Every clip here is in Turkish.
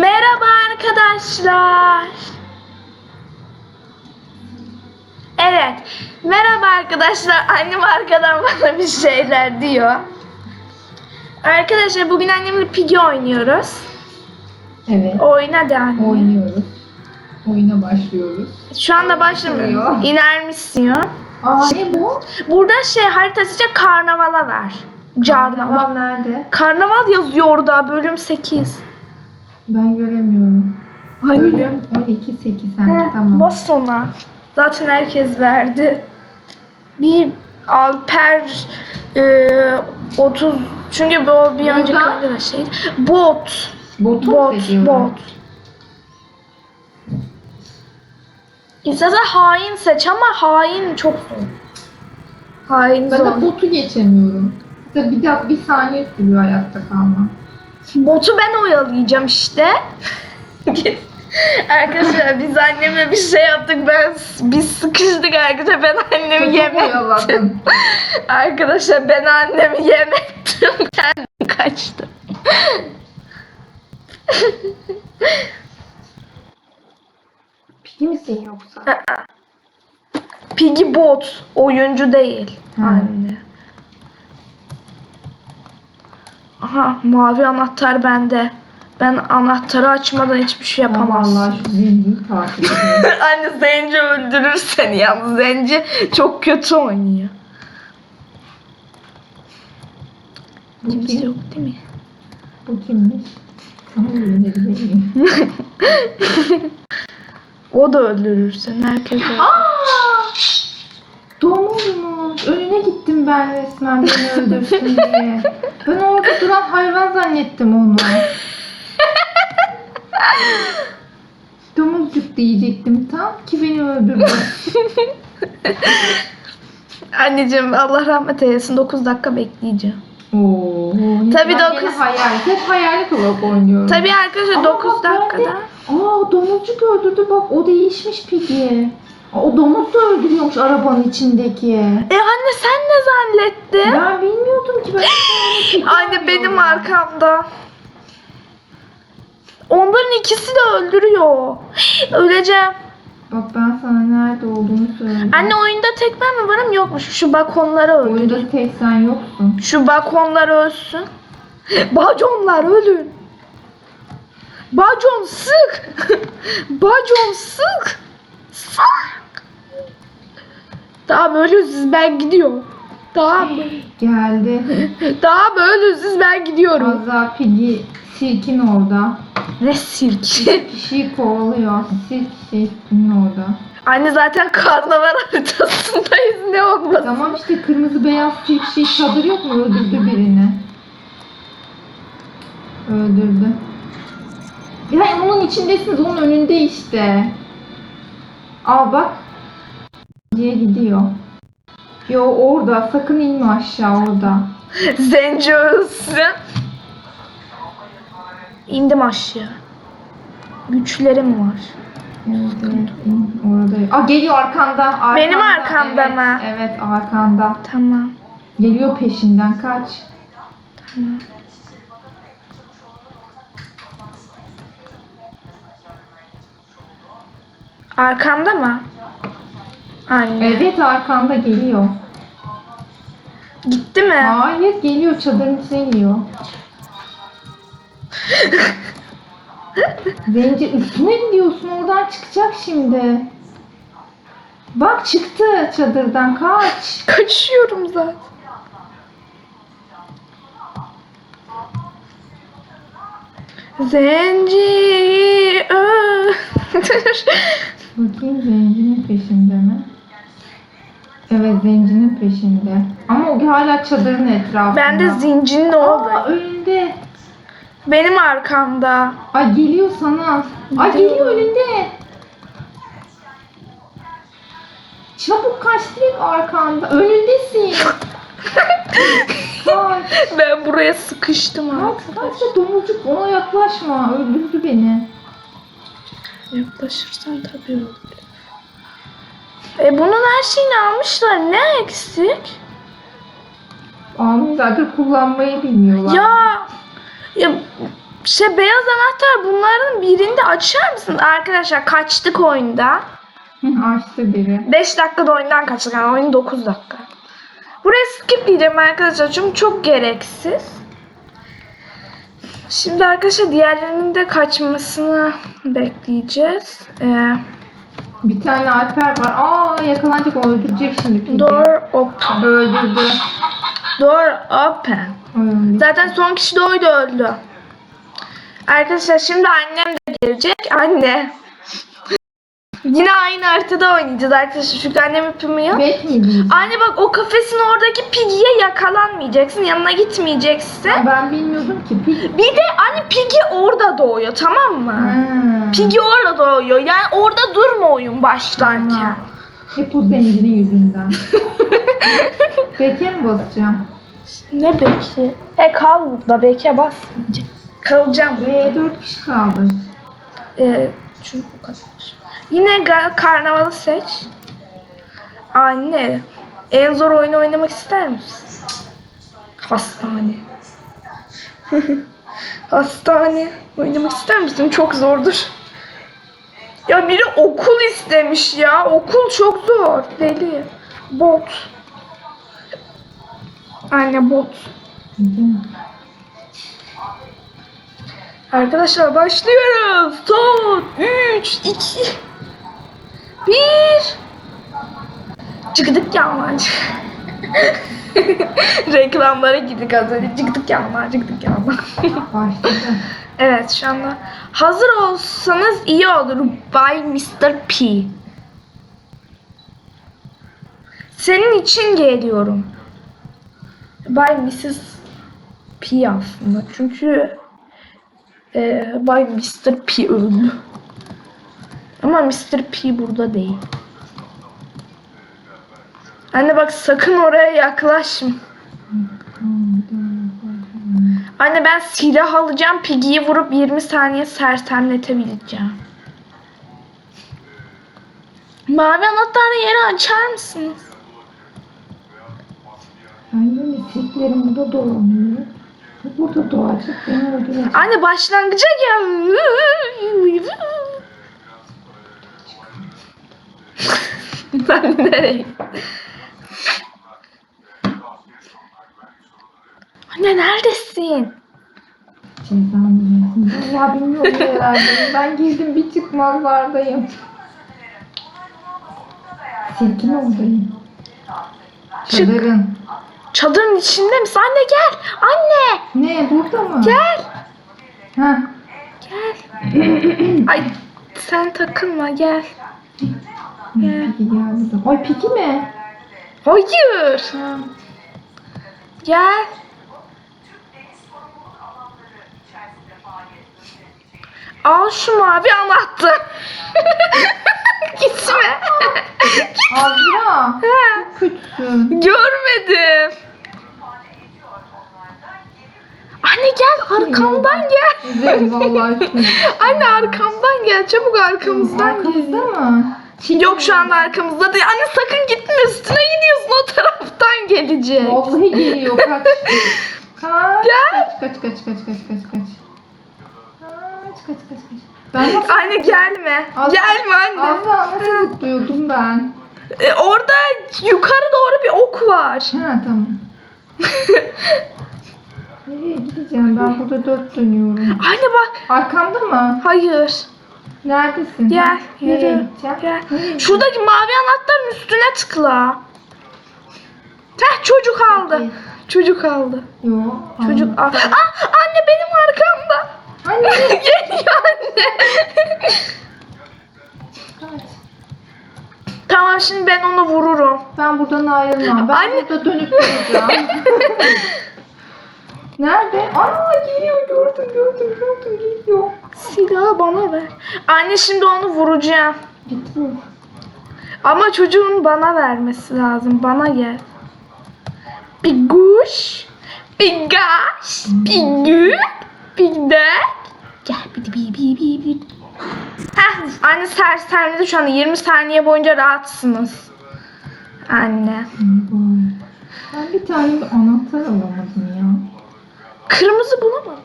Merhaba arkadaşlar. Evet. Merhaba arkadaşlar. Annem arkadan bana bir şeyler diyor. Arkadaşlar bugün annemle Piggy oynuyoruz. Evet. Oyna de anne. Oynuyoruz. Oyuna başlıyoruz. Şu anda başlamıyor. Başlıyor. İnermişsin. Aa ne bu? Burada şey haritası karnavala ver. Carnaval. Karnaval nerede? Karnaval yazıyor orada bölüm 8. Ben göremiyorum. Bölüm 12 8 He, ha, tamam. Bas ona. Zaten herkes verdi. Bir Alper e, 30 çünkü bu bir Burada? önceki oyunda da şeydi. Bot. Botu Bot. mu seçiyorum? Bot. İstersen hain seç ama hain çok zor. Hain Ben zor. de botu geçemiyorum. İşte bir dakika bir saniye sürüyor hayatta kalma. Botu ben oyalayacağım işte. arkadaşlar biz annemle bir şey yaptık. Ben biz sıkıştık arkadaşlar. Ben annemi oyaladın. Arkadaşlar ben annemi yemektim. Kendim kaçtım. Peki misin yoksa? Piggy bot oyuncu değil. Ha. Anne. Aha mavi anahtar bende. Ben anahtarı açmadan hiçbir şey Ama yapamazsın. vallahi şu zengin takip ediyor. Anne Zenci öldürür seni yalnız. Zenci çok kötü oynuyor. Bu Kimse kim? yok değil mi? Bu kimmiş? Sana. O da öldürür seni. Herkes öldürür. Aa! Domuzmuş. Önüne gittim ben resmen beni öldürsün diye. Ben orada duran hayvan zannettim onu. Domuzcuk diyecektim tam ki beni öldürdü. Anneciğim Allah rahmet eylesin 9 dakika bekleyeceğim. Oo. Tabii ben dokuz- yine Hayal. Hep hayalet olarak oynuyorum. Tabii arkadaşlar Ama 9 bak ben de- dakikada. Aa domuzcuk öldürdü bak o değişmiş Piggy. O domuz da öldürüyormuş arabanın içindeki. E anne sen ne zannettin? Ben bilmiyordum ki ben. Anne benim arkamda. Onların ikisi de öldürüyor. Öleceğim. Bak ben sana nerede olduğunu söyledim. Anne oyunda tek ben mi varım yokmuş. Şu bakonları öldür. Oyunda tek sen yoksun. Şu bakonlar ölsün. Baconlar ölün. Bacon sık. Bacon sık. Sık. Böyle siz ben gidiyorum. Daha Geldi. daha böyle siz ben gidiyorum. Azra Piggy sirkin orada. Ne sirki. Kişiyi kovalıyor. Sirk sirkinin orada. Anne zaten karnaval haritasındayız ne olmaz. Tamam işte kırmızı beyaz sirk şey çadır yok mu? Öldürdü birini. Öldürdü. Ya onun içindesiniz. Onun önünde işte. Al bak. Diye gidiyor. Yo orada. Sakın inme aşağı orada. Zenci ölsün. İndim aşağı. Güçlerim var. Orada. Aa geliyor arkanda. arkanda. Benim arkamda evet, mı? Evet arkanda. Tamam. Geliyor peşinden kaç. Arkamda mı? Anne. Evet arkanda geliyor. Gitti mi? Hayır geliyor çadırın içine giriyor. Zenci üstüne gidiyorsun oradan çıkacak şimdi. Bak çıktı çadırdan kaç. Kaçıyorum zaten. Zenci. Bakayım zencinin peşinde mi? Evet zencinin peşinde. Ama o hala çadırın etrafında. ben de zincinin Aa, orada. önünde. Benim arkamda. Ay geliyor sana. Ay Gidiyor. geliyor önünde. Çabuk kaç direkt arkanda. Önündesin. Kaç. Ben buraya sıkıştım Kaç artık. kaç da domuzcuk ona yaklaşma. Öldürdü beni. Yaklaşırsan tabii öldür. E bunun her şeyini almışlar. Ne eksik? Almışlardır kullanmayı bilmiyorlar. Ya ya Şey beyaz anahtar bunların birinde açar mısın? Arkadaşlar kaçtık oyunda. Açtı biri. 5 dakikada oyundan kaçtık. Yani oyun 9 dakika. Buraya skip diyeceğim arkadaşlar çünkü çok gereksiz. Şimdi arkadaşlar diğerlerinin de kaçmasını bekleyeceğiz. Ee, Bir tane Alper var. Aa yakalanacak o öldürecek şimdi. Door open. Öldürdü. Door open. Öldü. Zaten son kişi de oydu öldü. Arkadaşlar şimdi annem de gelecek. Anne. Yine aynı haritada oynayacağız arkadaşlar. Çünkü annem diyeceğim? Anne bak o kafesin oradaki Piggy'ye yakalanmayacaksın. Yanına gitmeyeceksin. Aa, Ben bilmiyordum ki. Piggy. Bir de anne Piggy orada doğuyor tamam mı? Ha. Piggy orada doğuyor. Yani orada durma oyun başlarken. Hep o zencinin yüzünden. Bek'e mi basacağım? ne belki? E kal burada. Belki basmayacak. Kalacağım. Ve 4 kişi kaldı. Ee, çünkü bu kadar. Yine karnavalı seç. Anne. En zor oyunu oynamak ister misin? Hastane. Hastane. Oynamak ister misin? Çok zordur. Ya biri okul istemiş ya. Okul çok zor. Deli. Bot. Anne bot. Arkadaşlar başlıyoruz. Son 3, 2, 1. Çıktık yağmacı. Reklamlara gittik az önce. Çıktık yağmacı, çıktık. Başladı. evet şu anda. Hazır olsanız iyi olur. By Mr. P. Senin için geliyorum. By Mrs. P aslında. Çünkü e, Bay Mr. P öldü. Ama Mr. P burada değil. Anne bak sakın oraya yaklaşma. Anne ben silah alacağım. Piggy'yi vurup 20 saniye sersemletebileceğim. Mavi anahtarlı yeri açar mısınız? Ben böyle sirklerim burada dolanıyor. Burada doğacak beni öldürecek. Anne başlangıca gel. Ben nereye? Anne neredesin? Cezanı versin. Ya bilmiyorum herhalde. Ben girdim bir çıkmazlardayım. Sirkin oradayım. Çık. Çadırın. Çadırın içinde misin? Anne gel. Anne Ne burada mı? gel. Ha. Gel. Ay sen takılma gel. Peki gel burada. Ay peki mi? Hayır. Ha. Gel. Al şu mavi anahtar. Gitme. Azra. Ha, Kötüsün. Görmedim. Anne gel arkamdan gel. Güzel vallahi. Anne arkamdan gel çabuk arkamızdan Arkamızda gel. mı? Yok şu anda arkamızda değil. Anne sakın gitme üstüne gidiyorsun o taraftan gelecek. Vallahi geliyor kaç. Kaç. Gel. Kaç kaç kaç kaç kaç kaç kaç. Kaç kaç kaç kaç. Ben nasıl, Anne gelme. Az- Gelme anne. Azra nasıl zıplıyordum ben? E, orada yukarı doğru bir ok var. Ha tamam. Nereye gideceğim? Ben burada dört dönüyorum. Anne bak. Arkamda mı? Hayır. Neredesin? Gel, yürü. Gel. Şuradaki mavi anahtarın üstüne tıkla. Heh çocuk aldı. Çocuk aldı. Yok. Çocuk al. Aa, anne benim arkamda. Anne. Geliyor anne. Tamam şimdi ben onu vururum. Ben buradan ayrılmam. Ben Anne. burada dönüp duracağım. Nerede? Aa geliyor gördüm gördüm gördüm geliyor. Silahı bana ver. Anne şimdi onu vuracağım. Git vur. Ama çocuğun bana vermesi lazım. Bana gel. Bir kuş. Bir gaş. Bir gül. Bir dek. Gel bir bir bir bir bir. Heh, anne sersemledi şu anda 20 saniye boyunca rahatsınız. Anne. Ben bir tane bir anahtar alamadım ya. Kırmızı bulamadım.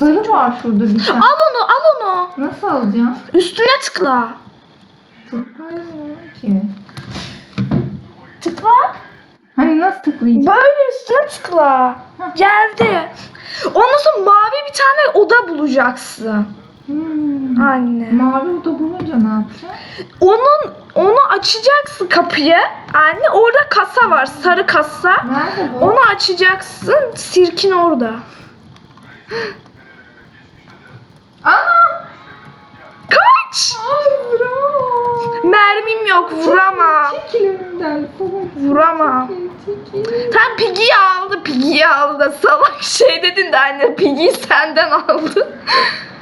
Sarı var şurada bir tane. Al onu al onu. Nasıl alacağım? Üstüne tıkla. Tıklayamıyorum ki. Tıkla. Hani nasıl tıklayacağım? Böyle üstüne tıkla. Geldi. Ondan sonra mavi bir tane oda bulacaksın. Hmm. Anne. Mavi oda bulunca ne yapacağım? Onun onu açacaksın kapıyı. Anne orada kasa var. Sarı kasa. Nerede bu? Onu açacaksın. Sirkin orada. Aa! Kaç! Ay bravo. Mermim yok. Vuramam. Çekil önümden. Salak. Vuramam. Çekil, çekil. Tam Piggy'yi aldı. Piggy'yi aldı. Salak şey dedin de anne. Piggy'yi senden aldı.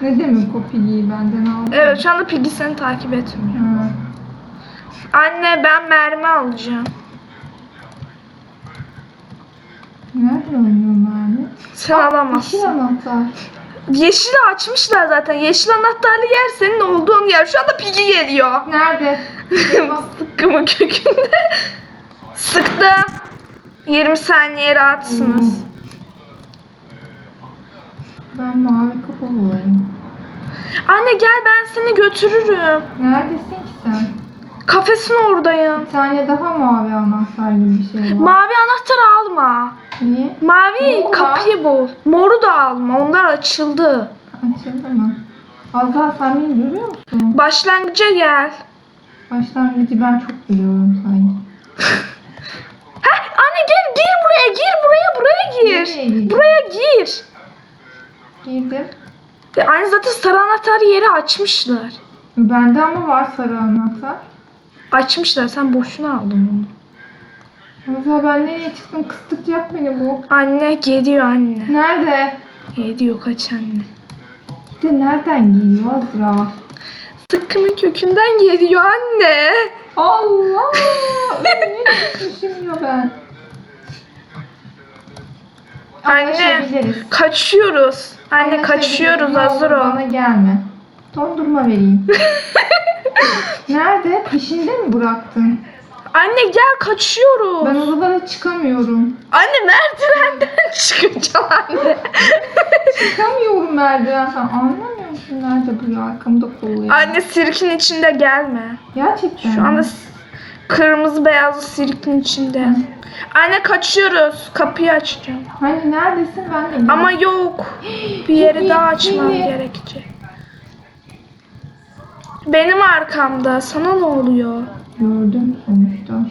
Ne demek o pigiyi benden aldın? evet şu anda Piggy seni takip etmiyor. Ha. Anne ben mermi alacağım. Nereden oynuyorum yani? Sen Yeşil alamazsın. anahtar. Yeşili açmışlar zaten. Yeşil anahtarlı yer senin olduğun yer. Şu anda Piggy geliyor. Nerede? Sıkkımın kökünde. Sıktı. 20 saniye rahatsınız. Ben mavi kapalı olayım. Anne gel ben seni götürürüm. Neredesin ki sen? Kafesin oradayım. Bir tane daha mavi anahtar gibi bir şey var. Mavi anahtarı alma. Niye? Mavi Moru kapıyı bul. Moru da alma. Onlar açıldı. Açıldı mı? Azra sen beni görüyor musun? Başlangıca gel. Başlangıcı ben çok biliyorum sanki. Heh, anne gel gir buraya gir buraya buraya Nereye gir. gireyim? Buraya gir. Girdim. Ya, Anne zaten sarı anahtar yeri açmışlar. Bende ama var sarı anahtar. Açmışlar sen boşuna aldın onu. Azra ben nereye çıktım? Kıstıkacak beni bu. Anne geliyor anne. Nerede? Geliyor kaç anne. Bir de nereden geliyor Azra? Sıkkımın kökünden geliyor anne. Allah! Önüne düşmüşüm ya ben. Anne Anlaşabiliriz. kaçıyoruz. Anne Anlaşabiliriz. kaçıyoruz Ne hazır ol. Bana gelme. Dondurma vereyim. Nerede? Peşinde mi bıraktın? Anne gel kaçıyoruz. Ben odalara çıkamıyorum. Anne merdivenden çıkacağım anne. Çıkamıyorum merdivenden. Anlamıyor musun nerede ya? Arkamda kolluyor. anne sirkin içinde gelme. Gerçekten Şu mi? anda s- kırmızı beyazlı sirkin içinde. Anne kaçıyoruz. Kapıyı açacağım. Hani neredesin ben de. Ama yok. Bir yeri daha açmam peki. gerekecek. Benim arkamda. Sana ne oluyor? Gördüm sonuçta.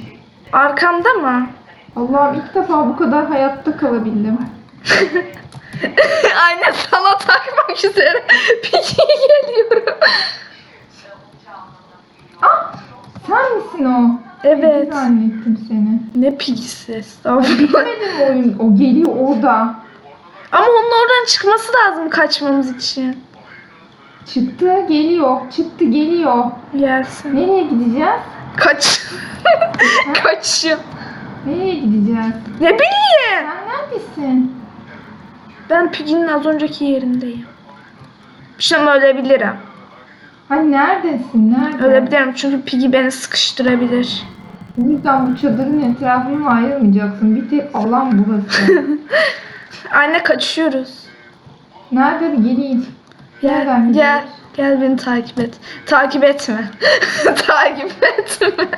Arkamda mı? Allah'ım ilk defa bu kadar hayatta kalabildim. Anne sana takmak üzere. Peki geliyorum. Ah! Sen misin o? Evet. Peki zannettim seni. Ne pigisi estağfurullah. Bitmedi mi oyun? O geliyor orada. Ama onun oradan çıkması lazım kaçmamız için. Çıktı geliyor. Çıktı geliyor. Gelsin. Nereye gideceğiz? Kaç. Kaçıyor. Nereye gideceğiz? Ne bileyim. Sen neredesin? Ben Piggy'nin az önceki yerindeyim. Şu an ölebilirim. Hani neredesin? Nerede? Ölebilirim çünkü Piggy beni sıkıştırabilir. Yüzden bu çadırın etrafına ayrılmayacaksın. Bir tek alan burası. Anne kaçıyoruz. Nerede bir geleyim. Gel, gel, gidiyoruz? Gel beni takip et. Takip etme. takip etme.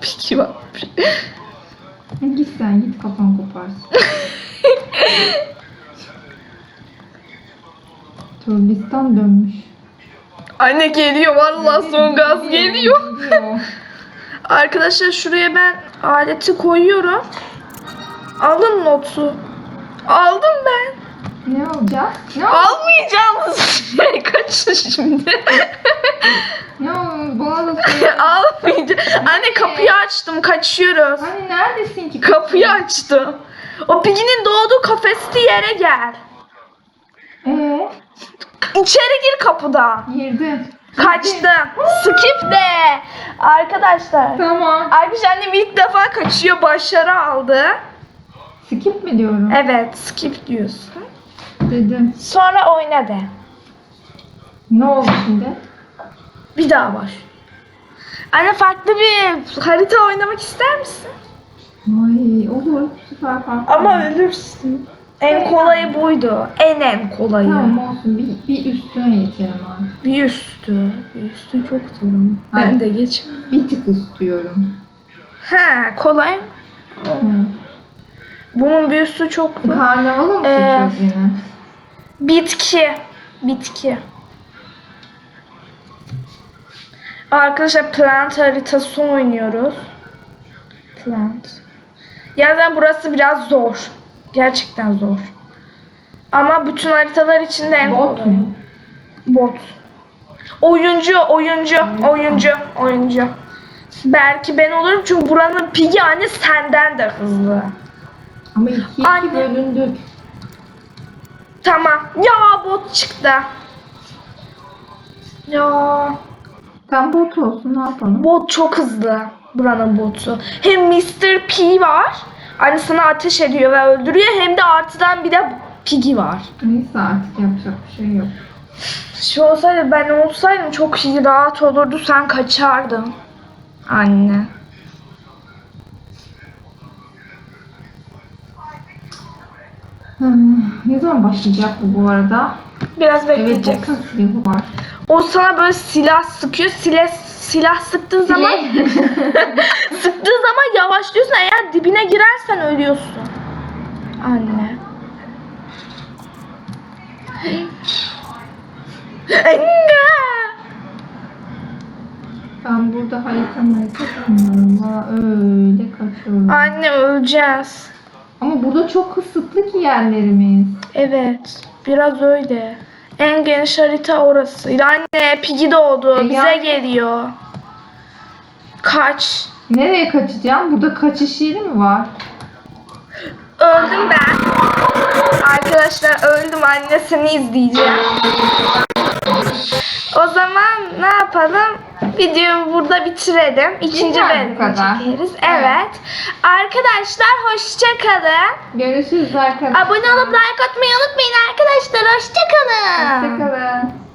Piggy varmış. Git sen git kafan koparsın. Türkistan dönmüş. Anne geliyor vallahi son gaz geliyor. Geliyor. Arkadaşlar şuraya ben aleti koyuyorum. Alın notu. Aldım ben. Ne olacak? Ne olacak? Almayacağınız şey kaçın şimdi. Ne olacak? Bana da söyle. Almayacağım. Anne kapıyı açtım kaçıyoruz. Hani neredesin ki? Kapıyı açtım. O Piggy'nin doğduğu kafesli yere gel. Ee, İçeri gir kapıdan. girdi. Kaçtım. Skip de. Arkadaşlar. Tamam. Arkadaşlar annem ilk defa kaçıyor. Başarı aldı. Skip mi diyorum? Evet skip diyorsun. Dedim. Sonra oyna de. Ne oldu şimdi? Bir daha baş. Anne farklı bir harita oynamak ister misin? Ay olur. Süper farklı. Ama ölürsün. En kolayı buydu. En en kolayı. Tamam olsun. Bir, bir üstüne geçelim abi. Bir üstü. Bir üstü çok zor. Ben Hayır. de geç. Bir tık istiyorum. Ha kolay. Hı. Bunun bir üstü çok zor. Karnavala mı Ee, yine? Bitki. Bitki. Arkadaşlar plant haritası oynuyoruz. Plant. Yani burası biraz zor. Gerçekten zor. Ama bütün haritalar içinde en Bot mu? Bot. Oyuncu, oyuncu, oyuncu, oyuncu. Belki ben olurum çünkü buranın pigi anne senden de hızlı. Ama iki Anne. bölündük. Tamam. Ya bot çıktı. Ya Tam bot olsun ne yapalım? bot çok hızlı. Buranın botu. Hem Mr. P var. Sana ateş ediyor ve öldürüyor. Hem de artıdan bir de Piggy var. Neyse artık yapacak bir şey yok. Şu olsaydı ben olsaydım çok iyi rahat olurdu. Sen kaçardın. Anne. Hmm, ne zaman başlayacak bu bu arada? Biraz Evet bekleyecek. bakın silahı var. O sana böyle silah sıkıyor. Silah, silah sıktığın zaman sıktığı zaman yavaşlıyorsun. Eğer dibine girersen ölüyorsun. Anne. Anne. ben burada harita harita öyle kaçıyorum. Anne öleceğiz. Ama burada çok kısıtlı ki yerlerimiz. Evet. Biraz öyle. En geniş harita orası. Anne Piggy doğdu. E Bize ya- geliyor. Kaç. Nereye kaçacağım? Burada kaçış yeri mi var? Öldüm ben. Arkadaşlar öldüm. Annesini izleyeceğim. O zaman ne yapalım? Videoyu burada bitirelim. İkinci Yeter bu bölümü kadar. çekeriz. Evet. Evet. Arkadaşlar hoşça kalın. Görüşürüz arkadaşlar. Abone olup like atmayı unutmayın arkadaşlar. Hoşça kalın. Hoşçakalın.